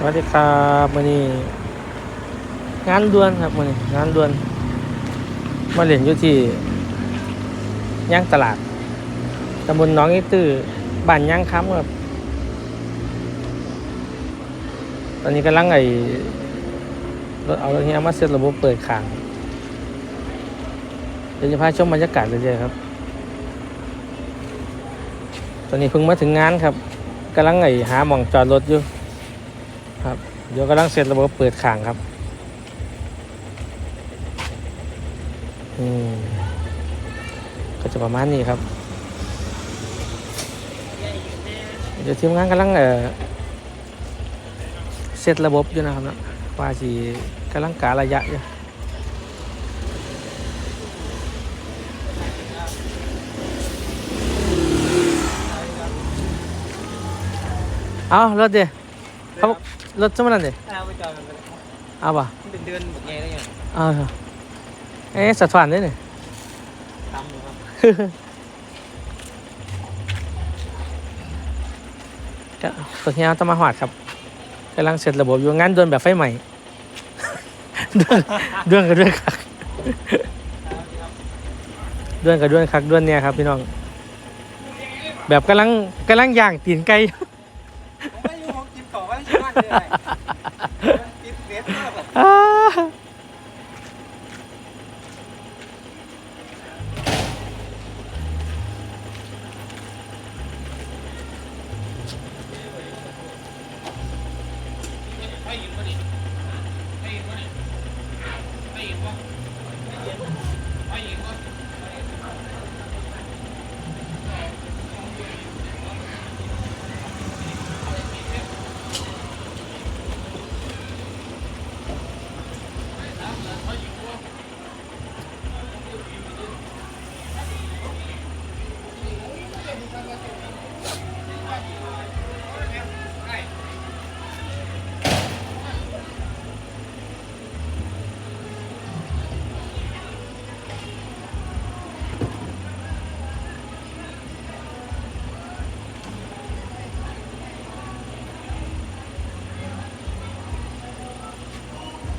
สวัสดีครับมื่อนี้งานด่วนครับมื่อนี้งานด่วน มาเล่นอยู่ที่ย่างตลาดตำบลน้องอีตื้อบ้านย่างค้ำครับ ตอนนี้กำลังไอ้รถเอารถเฮียมาเซตระบบเปิดขางเดี๋ยวจะพาชมบรรยากาศเลยๆครับ ตอนนี้เพิ่งมาถึงงานครับกำลังไอ้หาหม่องจอดรถอยู่ ครับ เดี๋ยวกำลังเสร็จระบบเปิดข่างครับ อืมก็จะประมาณนี้ครับ เดี๋ยวทีมงานกำลังเอ่อเซตระบบอยู่นะครับนะว่าสีกำลังการะยะอยู่เอารถเดียวเขาบ รถสมันนั่นเดียวเอาไปจอดกันไปเอาป่ะมันเป็นเดือนแบบไงได้ยังเอาเถอะเอ๊ะสะท้อนด้วยนี่ตำอยู่ครับก็ตัวนี้ต้องมาหอดครับกำลังเสร็จระบบอยู่งานโดนแบบไฟใหม่ด้วนด้วนกับด้วนคักด้วนกับด้วนคักด้วนเนี่ยครับพี่น้อง แบบกำลังกำลังย่างตีนไก่ ผมไม่รู้ผมกินต่อว่าที่บ้านเลยกินเด็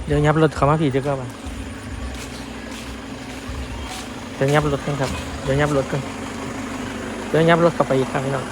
เดี๋ยวยับรถเขามาผีจะก็ไปเดี๋ยวยับรถกันครับ เดี๋ยวยับรถกัน เดี๋ยวยับรถกลับไปอีกครั้งนึง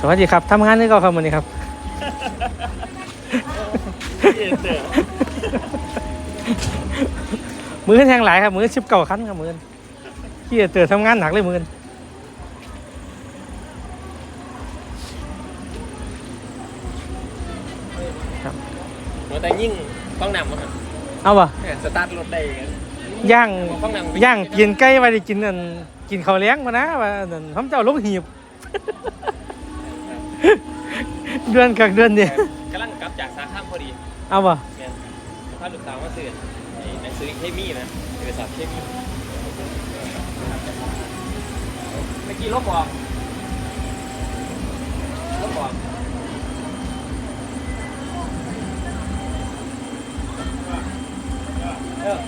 สวัสดีครับทำงานนี่ก็ครับวันนี้ครับ มือแทงหลายครับ มือชิบเก่าคันครับมือขี้เตือทำงานหนักเลยมือหัวแต่ยิ่งต้องนำมั้งเอาปะสตาร์ทรถได้ย่างต้องนำย่างกินไก่ไปได้กินนั่นกินข้าวเลี้ยงมานะว่านั่นทำเจ้าลงหีบ เดือนกับเดือนเนี่ยกำลังกลับจากสาขาพอดีเอาปะเนี่ยถ้าลูกสาวมาซื้อหนังสือเคมีนะเอกสารเคมีเมื่อกี้ลบออกลบออกเออ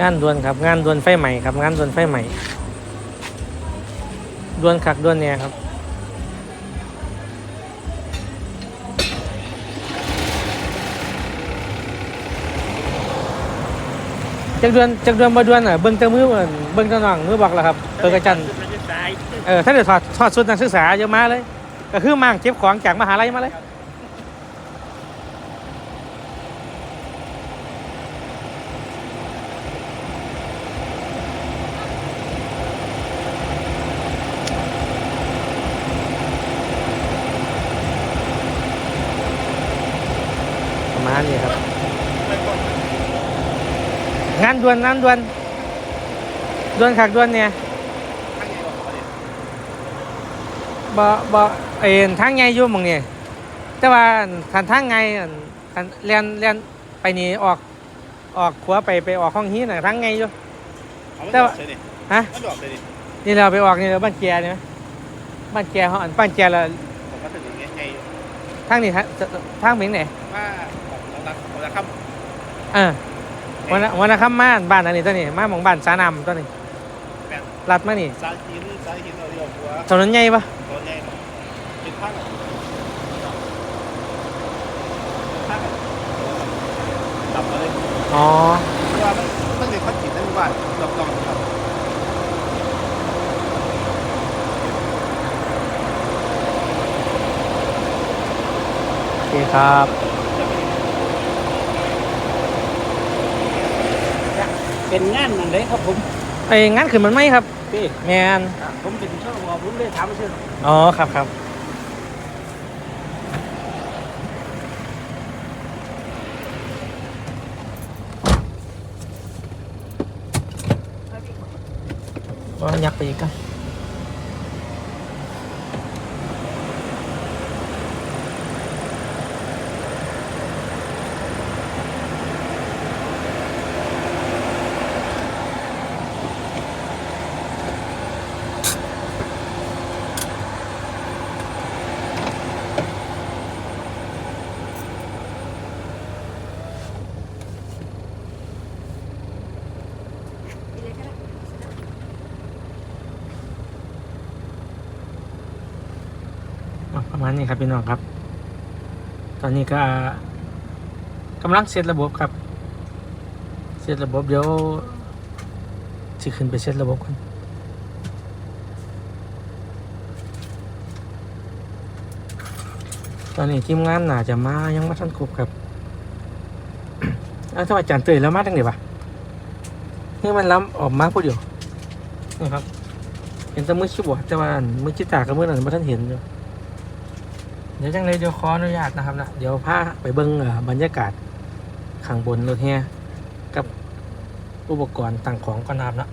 งานด่วนครับ งานด่วนไฟใหม่ครับ งานด่วนไฟใหม่ด่วนคักด่วนเนี่ยครับจักเดือนจักเดือนบ่เดือนน่ะเบิ่งแต่มือเบิ่งเบิ่งแต่น้องมือบอกแล้วครับเปิดกระจันมันจะตายเออถ้าเดี๋ยวถอดถอดชุดนักศึกษาเยอะมาเลย ก็คือมั่งเก็บของจากมหาลัยมาเลยาณนี้ครับ งานด่วนงานด่วนด่วนขักด่วนเนี่ยบ่บ่เอ็นทางไงอยู่หมองนี่แต่ว่าคันทางไงอั่นคันเรียนเรียนไปนี่ออกออกขวาไปไปออกห้องฮีน่ะทางไงอยู่แต่ว่าฮะมันดอกเลยดินี่เราไปออกนี่เราบ้านแกนี่ไหมบ้านแกเขาอันบ้านแกละผมก็ถึงอย่างเงี้ยไงทางนี่ฮะทางเมียงไหนว่า เราตัดเราจะข้ามเออวันละวันละค่ำมาบ้านอันนี้ตัวนี้มาหมองบ้านสานำตัวนี้แบนลัดมานี่ซ้ายหินซ้ายหินเราเรียกหัวถนนใหญ่ปะตัวใหญ่กินข้างข้างดับมาเลยอ๋อเพราะว่ามันมันเป็นข้อจิตนั่นว่าลองลองครับโอเคครับ เป็นงานอะไรครับผมไอ้งั้นขึ้นมันไหมครับพี่แมนผมเป็นช่างวอผมเลยถามชื่ออ๋อครับครับว่ายักไปอีกกัน มาณนี้ครับพี่น้องครับ ตอนนี้ก็กำลังเซตระบบครับเซตระบบเดี๋ยวสิขึ้นไปเซตระบบกันตอนนี้ทีมงานน่าจะมายังมาทันครบครับอ้าวทำไมจารย์เตยแล้วมาตั้งไหนวะนี่มันล้ำออกมาพูดเดียวนี่ครับ เห็นแต่มือคิบอร์ดแต่ว่ามือคิตากับมือนั้นไม่ทันเห็นอยู่ เดี๋ยวจังเลยเดี๋ยวขออนุญาตนะครับนะเดี๋ยวพาไปเบิ้งบรรยากาศข้างบนรถเฮียกับอุปกรณ์ต่างของก่อนนะครับนะ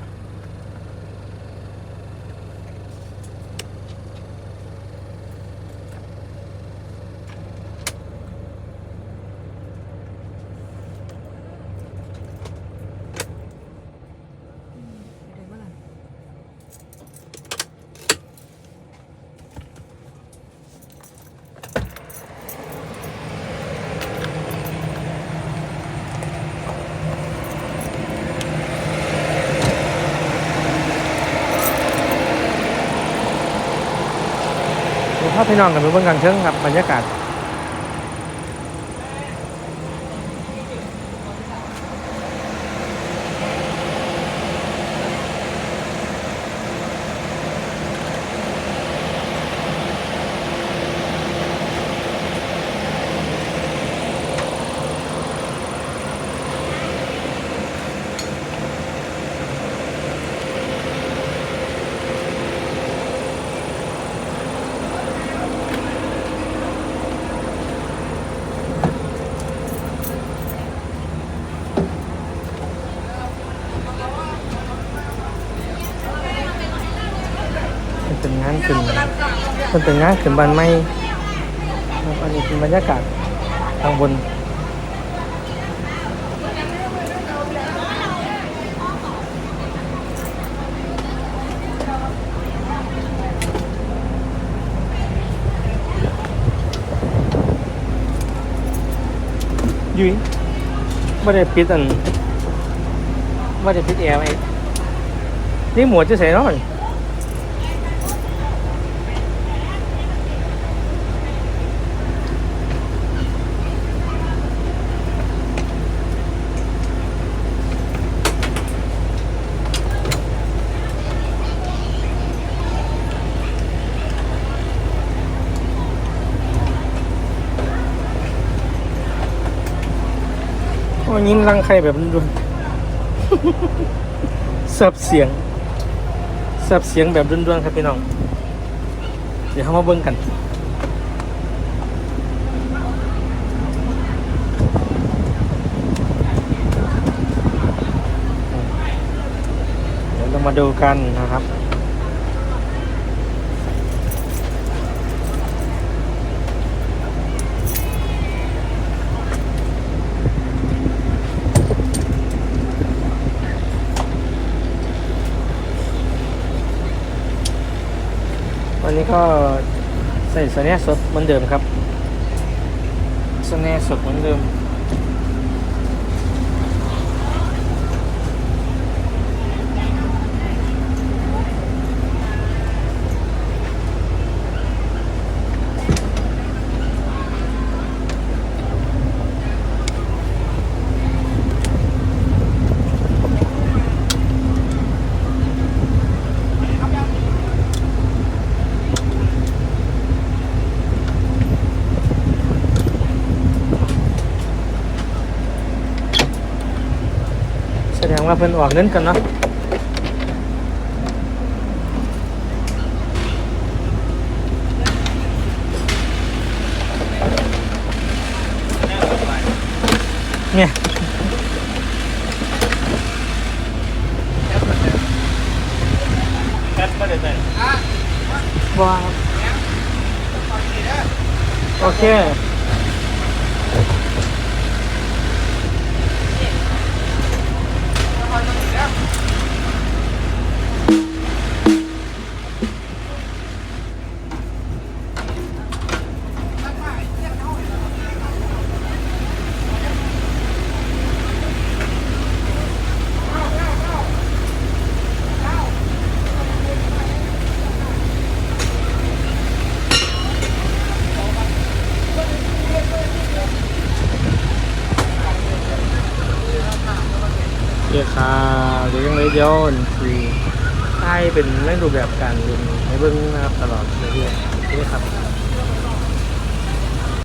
เดี๋ยวพาพี่น้องกันไปเบิ้งกันเชิงครับบรรยากาศ มันเป็นงานขึ้นบ้านไม้ครับอันนี้เป็นบรรยากาศข้างบนยุ้ยไม่ได้ปิดอันไม่ได้ปิดแอร์ไว้นี่หมวดจะใส่เนาะนี่ยิน รังไข่แบบด่วนๆสับเสียงสับเสียงแบบด่วนๆครับพี่น้อง เดี๋ยวเขามาเบิ่งกันเดี๋ยวเรามาดูกันนะครับ ก็ใส่สแนสดเหมือนเดิมครับสแนสดเหมือนเดิม ดงว่าเพิ่นออกเงินกันเนาะเนี่ยว้าวโอเค ข่าวเดี๋ยวยังเลยเดียวคือให้เป็นเรื่องรูปแบบการเรียนในเบื้องนะครับตลอดเรื่อยๆนี่ครับ